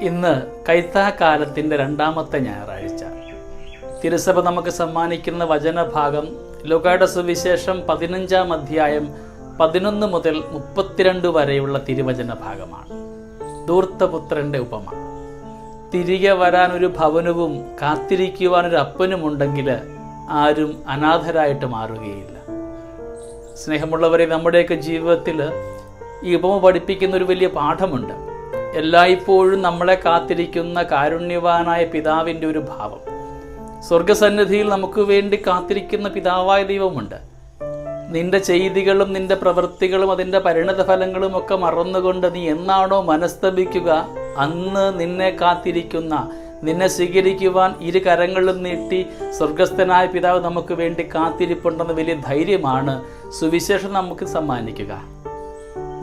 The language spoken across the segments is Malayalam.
ഇന്ന് കൈത്താക്കാലത്തിന്റെ രണ്ടാമത്തെ ഞായറാഴ്ച. തിരുസഭ നമുക്ക് സമ്മാനിക്കുന്ന വചനഭാഗം ലുഗാഡ സുവിശേഷം പതിനഞ്ചാം അധ്യായം പതിനൊന്ന് മുതൽ മുപ്പത്തിരണ്ട് വരെയുള്ള തിരുവചന ഭാഗമാണ് ദൂർത്തപുത്രന്റെ ഉപമ. തിരികെ വരാൻ ഒരു ഭവനവും കാത്തിരിക്കുവാൻ ഒരു അപ്പനുമുണ്ടെങ്കിൽ ആരും അനാഥരായിട്ട് മാറുകയില്ല. സ്നേഹമുള്ളവരെ നമ്മുടെയൊക്കെ ജീവിതത്തിൽ ഈ ഉപമ പഠിപ്പിക്കുന്ന ഒരു വലിയ പാഠമുണ്ട്. എല്ലായ്പ്പോഴും നമ്മളെ കാത്തിരിക്കുന്ന കാരുണ്യവാനായ പിതാവിന്റെ ഒരു ഭാവം. സ്വർഗസന്നിധിയിൽ നമുക്ക് വേണ്ടി കാത്തിരിക്കുന്ന പിതാവായ ദൈവമുണ്ട്. നിന്റെ ചെയ്തികളും നിന്റെ പ്രവൃത്തികളും അതിന്റെ പരിണതഫലങ്ങളും ഒക്കെ മറന്നുകൊണ്ട് നീ എന്നാണോ മനസ്തപിക്കുക അന്ന് നിന്നെ കാത്തിരിക്കുന്ന നിന്നെ സ്വീകരിക്കുവാൻ ഇരു കരങ്ങളും നീട്ടി സ്വർഗസ്ഥനായ പിതാവ് നമുക്ക് വേണ്ടി കാത്തിരിപ്പുണ്ടെന്ന വലിയ ധൈര്യമാണ്. സുവിശേഷം നമുക്ക് സമ്മാനിക്കുക.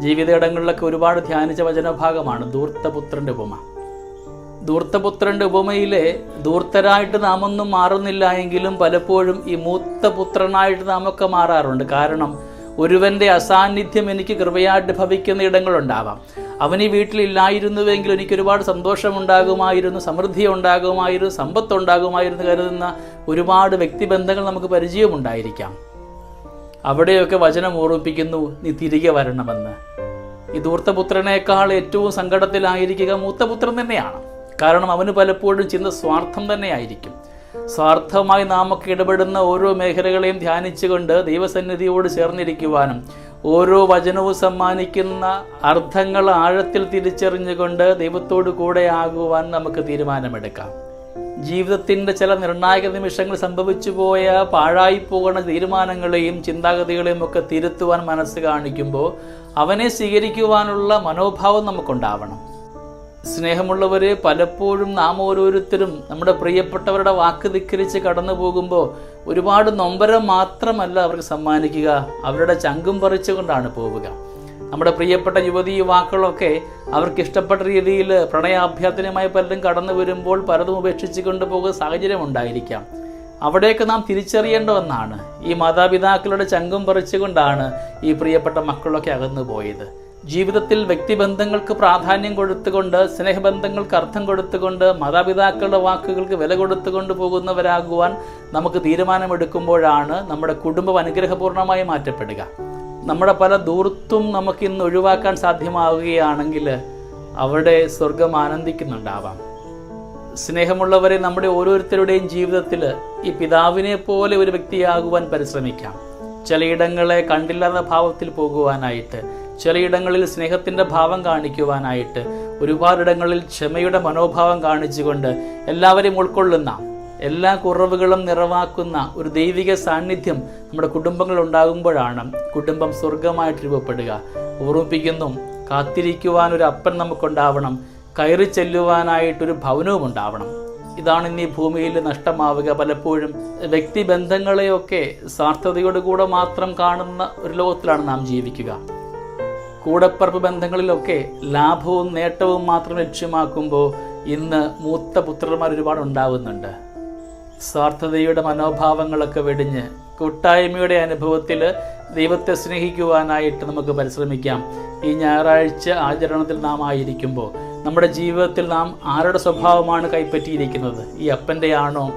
ജീവിതയിടങ്ങളിലൊക്കെ ഒരുപാട് ധ്യാനിച്ച വചനഭാഗമാണ് ധൂർത്തപുത്രന്റെ ഉപമ. ധൂർത്തപുത്രന്റെ ഉപമയിലെ ധൂർത്തരായിട്ട് നാമൊന്നും മാറുന്നില്ല എങ്കിലും പലപ്പോഴും ഈ മൂത്ത പുത്രനായിട്ട് നാമൊക്കെ മാറാറുണ്ട്. കാരണം ഒരുവന്റെ അസാന്നിധ്യം എനിക്ക് കൃപയായിട്ട് ഭവിക്കുന്ന ഇടങ്ങളുണ്ടാവാം. അവൻ ഈ വീട്ടിലില്ലായിരുന്നുവെങ്കിൽ എനിക്ക് ഒരുപാട് സന്തോഷമുണ്ടാകുമായിരുന്നു സമൃദ്ധി ഉണ്ടാകുമായിരുന്നു സമ്പത്ത് ഉണ്ടാകുമായിരുന്നു കരുതുന്ന ഒരുപാട് വ്യക്തിബന്ധങ്ങൾ നമുക്ക് പരിചയമുണ്ടായിരിക്കാം. അവിടെയൊക്കെ വചനം ഓർമ്മിപ്പിക്കുന്നു നീ തിരികെ വരണമെന്ന്. ഈ ധൂർത്തപുത്രനേക്കാൾ ഏറ്റവും സങ്കടത്തിലായിരിക്കുക മൂത്തപുത്രൻ തന്നെയാണ്. കാരണം അവന് പലപ്പോഴും ചിന്ത സ്വാർത്ഥം തന്നെയായിരിക്കും. സ്വാർത്ഥമായി നാമൊക്കെ ഇടപെടുന്ന ഓരോ മേഖലകളെയും ധ്യാനിച്ചുകൊണ്ട് ദൈവസന്നിധിയോട് ചേർന്നിരിക്കുവാനും ഓരോ വചനവും സമ്മാനിക്കുന്ന അർത്ഥങ്ങൾ ആഴത്തിൽ തിരിച്ചറിഞ്ഞുകൊണ്ട് ദൈവത്തോടു കൂടെ ആകുവാൻ നമുക്ക് തീരുമാനമെടുക്കാം. ജീവിതത്തിന്റെ ചില നിർണായക നിമിഷങ്ങൾ സംഭവിച്ചു പോയ പാഴായി പോകുന്ന തീരുമാനങ്ങളെയും ചിന്താഗതികളെയും ഒക്കെ തിരുത്തുവാൻ മനസ്സ് കാണിക്കുമ്പോൾ അവനെ സ്വീകരിക്കുവാനുള്ള മനോഭാവം നമുക്കുണ്ടാവണം. സ്നേഹമുള്ളവർ പലപ്പോഴും നാം ഓരോരുത്തരും നമ്മുടെ പ്രിയപ്പെട്ടവരുടെ വാക്ക് ധിക്കരിച്ച് കടന്നു പോകുമ്പോൾ ഒരുപാട് നൊമ്പരം മാത്രമല്ല അവർക്ക് സമ്മാനിക്കുക അവരുടെ ചങ്കും പറിച്ചുകൊണ്ടാണ് പോവുക. നമ്മുടെ പ്രിയപ്പെട്ട യുവതി യുവാക്കളൊക്കെ അവർക്ക് ഇഷ്ടപ്പെട്ട രീതിയിൽ പ്രണയാഭ്യർത്ഥനയുമായി പലരും കടന്നു വരുമ്പോൾ പലതും ഉപേക്ഷിച്ച് കൊണ്ടുപോകുന്ന സാഹചര്യം ഉണ്ടായിരിക്കാം. അവിടെയൊക്കെ നാം തിരിച്ചറിയേണ്ട ഒന്നാണ് ഈ മാതാപിതാക്കളുടെ ചങ്കും പറിച്ചുകൊണ്ടാണ് ഈ പ്രിയപ്പെട്ട മക്കളൊക്കെ അകന്നു പോയത്. ജീവിതത്തിൽ വ്യക്തിബന്ധങ്ങൾക്ക് പ്രാധാന്യം കൊടുത്തുകൊണ്ട് സ്നേഹബന്ധങ്ങൾക്ക് അർത്ഥം കൊടുത്തുകൊണ്ട് മാതാപിതാക്കളുടെ വാക്കുകൾക്ക് വില കൊടുത്തുകൊണ്ട് പോകുന്നവരാകുവാൻ നമുക്ക് തീരുമാനമെടുക്കുമ്പോഴാണ് നമ്മുടെ കുടുംബം അനുഗ്രഹപൂർണമായി മാറ്റപ്പെടുക. നമ്മുടെ പല ദൂർത്തും നമുക്ക് ഇന്ന് ഒഴിവാക്കാൻ സാധ്യമാവുകയാണെങ്കിൽ അവിടെ സ്വർഗം ആനന്ദിക്കുന്നുണ്ടാവാം. സ്നേഹമുള്ളവരെ നമ്മുടെ ഓരോരുത്തരുടെയും ജീവിതത്തിൽ ഈ പിതാവിനെ പോലെ ഒരു വ്യക്തിയാകുവാൻ പരിശ്രമിക്കാം. ചിലയിടങ്ങളെ കണ്ടില്ലാത്ത ഭാവത്തിൽ പോകുവാനായിട്ട് ചിലയിടങ്ങളിൽ സ്നേഹത്തിന്റെ ഭാവം കാണിക്കുവാനായിട്ട് ഒരുപാടിടങ്ങളിൽ ക്ഷമയുടെ മനോഭാവം കാണിച്ചുകൊണ്ട് എല്ലാവരെയും ഉൾക്കൊള്ളുന്ന എല്ലാ കുറവുകളും നിറവാക്കുന്ന ഒരു ദൈവിക സാന്നിധ്യം നമ്മുടെ കുടുംബങ്ങൾ ഉണ്ടാകുമ്പോഴാണ് കുടുംബം സ്വർഗമായിട്ട് രൂപപ്പെടുക. ഓർമ്മിപ്പിക്കുന്നു കാത്തിരിക്കുവാൻ ഒരു അപ്പൻ നമുക്കുണ്ടാവണം കയറി ചെല്ലുവാനായിട്ടൊരു ഭവനവും ഉണ്ടാവണം. ഇതാണ് ഇന്ന് ഈ ഭൂമിയിൽ നഷ്ടമാവുക. പലപ്പോഴും വ്യക്തിബന്ധങ്ങളെയൊക്കെ സ്വാർത്ഥതയോടുകൂടെ മാത്രം കാണുന്ന ഒരു ലോകത്തിലാണ് നാം ജീവിക്കുക. കൂടപ്പറപ്പ് ബന്ധങ്ങളിലൊക്കെ ലാഭവും നേട്ടവും മാത്രം ലക്ഷ്യമാക്കുമ്പോൾ ഇന്ന് മൂത്ത പുത്രന്മാർ ഒരുപാട് ഉണ്ടാവുന്നുണ്ട്. സ്വാർത്ഥതയുടെ മനോഭാവങ്ങളൊക്കെ വെടിഞ്ഞ് കൂട്ടായ്മയുടെ അനുഭവത്തിൽ ദൈവത്തെ സ്നേഹിക്കുവാനായിട്ട് നമുക്ക് പരിശ്രമിക്കാം. ഈ ഞായറാഴ്ച ആചരണത്തിൽ നാം ആയിരിക്കുമ്പോൾ നമ്മുടെ ജീവിതത്തിൽ നാം ആരുടെ സ്വഭാവമാണ് കൈപ്പറ്റിയിരിക്കുന്നത്? ഈ അപ്പന്റെ ആണോ?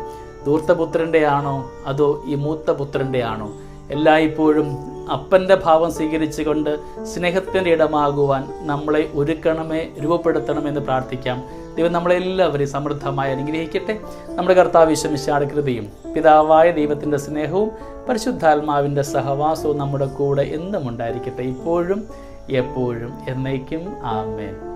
ആണോ? അതോ ഈ മൂത്ത പുത്രന്റെ ആണോ? എല്ലായ്പ്പോഴും അപ്പന്റെ ഭാവം സ്വീകരിച്ചുകൊണ്ട് സ്നേഹത്തിന്റെ ഇടമാകുവാൻ നമ്മളെ ഒരുക്കണമേ രൂപപ്പെടുത്തണമെന്ന് പ്രാർത്ഥിക്കാം. ദൈവം നമ്മളെല്ലാവരെയും സമൃദ്ധമായി അനുഗ്രഹിക്കട്ടെ. നമ്മുടെ കർത്താവ് വിശ്വമിശാട് കൃപയും പിതാവായ ദൈവത്തിന്റെ സ്നേഹവും പരിശുദ്ധാത്മാവിന്റെ സഹവാസവും നമ്മുടെ കൂടെ എന്നും ഉണ്ടായിരിക്കട്ടെ. ഇപ്പോഴും എപ്പോഴും എന്നേക്കും ആമേൻ.